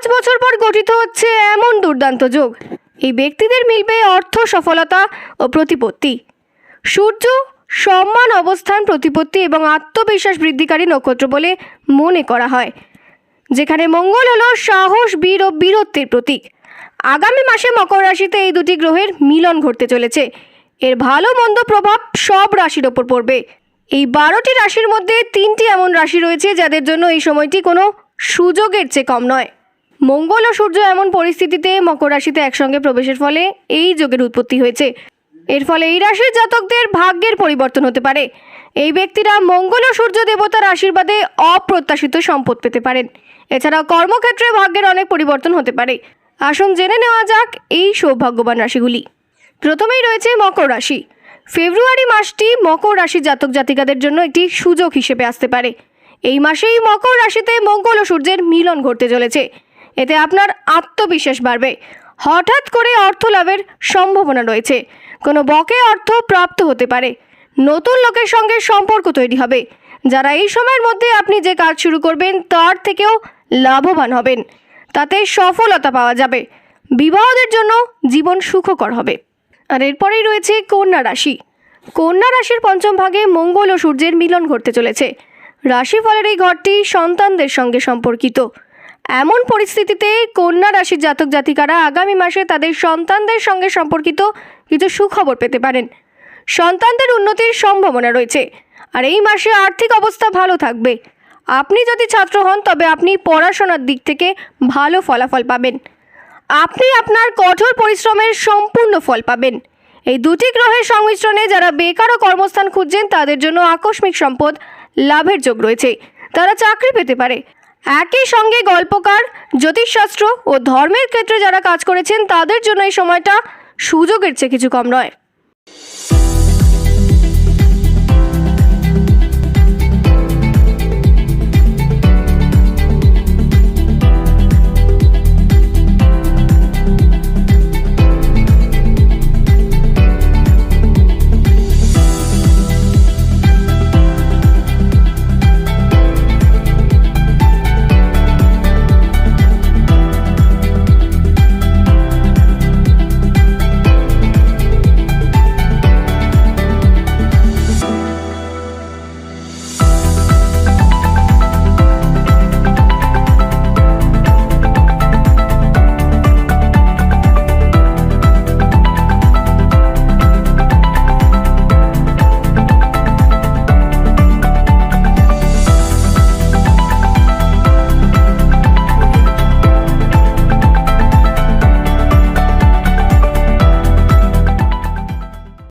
পাঁচ বছর পর গঠিত হচ্ছে এমন দুর্দান্ত যোগ। এই ব্যক্তিদের মিলবে অর্থ, সফলতা ও প্রতিপত্তি। সূর্য, সম্মান, অবস্থান, প্রতিপত্তি এবং আত্মবিশ্বাস বৃদ্ধিকারী নক্ষত্র বলে মনে করা হয়। যেখানে মঙ্গল হলো সাহস, বীর ও বীরত্বের প্রতীক। আগামী মাসে মকর রাশিতে এই দুটি গ্রহের মিলন ঘটতে চলেছে। এর ভালো মন্দ প্রভাব সব রাশির ওপর পড়বে। এই বারোটি রাশির মধ্যে তিনটি এমন রাশি রয়েছে যাদের জন্য এই সময়টি কোনো সুযোগের চেয়ে কম নয়। মঙ্গল ও সূর্য এমন পরিস্থিতিতে মকর রাশিতে একসঙ্গে প্রবেশের ফলে এই যোগের উৎপত্তি হয়েছে। এর ফলে এই রাশির জাতকদের ভাগ্যের পরিবর্তন হতে পারে। এই ব্যক্তিরা মঙ্গল ও সূর্য দেবতার আশীর্বাদে অপ্রত্যাশিত সম্পদ পেতে পারেন। এছাড়া কর্মক্ষেত্রে ভাগ্যের অনেক পরিবর্তন হতে পারে। আসুন জেনে নেওয়া যাক এই সৌভাগ্যবান রাশিগুলি। প্রথমেই রয়েছে মকর রাশি। ফেব্রুয়ারি মাসটি মকর রাশির জাতক জাতিকাদের জন্য একটি সুযোগ হিসেবে আসতে পারে। এই মাসেই মকর রাশিতে মঙ্গল ও সূর্যের মিলন ঘটতে চলেছে। এতে আপনার আত্মবিশ্বাস বাড়বে। হঠাৎ করে অর্থ লাভের সম্ভাবনা রয়েছে। কোনো বকে অর্থ প্রাপ্ত হতে পারে। নতুন লোকের সঙ্গে সম্পর্ক তৈরি হবে। যারা এই সময়ের মধ্যে আপনি যে কাজ শুরু করবেন, তার থেকেও লাভবান হবেন। তাতে সফলতা পাওয়া যাবে। বিবাহদের জন্য জীবন সুখকর হবে। আর এরপরেই রয়েছে কন্যা রাশি। কন্যা রাশির পঞ্চম ভাগে মঙ্গল ও সূর্যের মিলন ঘটতে চলেছে। রাশিফলের এই ঘরটি সন্তানদের সঙ্গে সম্পর্কিত। এমন পরিস্থিতিতে কন্যা রাশির জাতক জাতিকারা আগামী মাসে তাদের সন্তানদের সঙ্গে সম্পর্কিত কিছু সুখবর পেতে পারেন। সন্তানদের উন্নতির সম্ভাবনা রয়েছে। আর এই মাসে আর্থিক অবস্থা ভালো থাকবে। আপনি যদি ছাত্র হন, তবে আপনি পড়াশোনার দিক থেকে ভালো ফলাফল পাবেন। আপনি আপনার কঠোর পরিশ্রমের সম্পূর্ণ ফল পাবেন। এই দুটি গ্রহের সংমিশ্রণে যারা বেকার ও কর্মস্থান খুঁজছেন, তাদের জন্য আকস্মিক সম্পদ লাভের যোগ রয়েছে। তারা চাকরি পেতে পারে। একই সঙ্গে গল্পকার, জ্যোতিষশাস্ত্র ও ধর্মের ক্ষেত্রে যারা কাজ করেছেন, তাদের জন্য এই সময়টা সুযোগের চেয়ে কিছু কম নয়।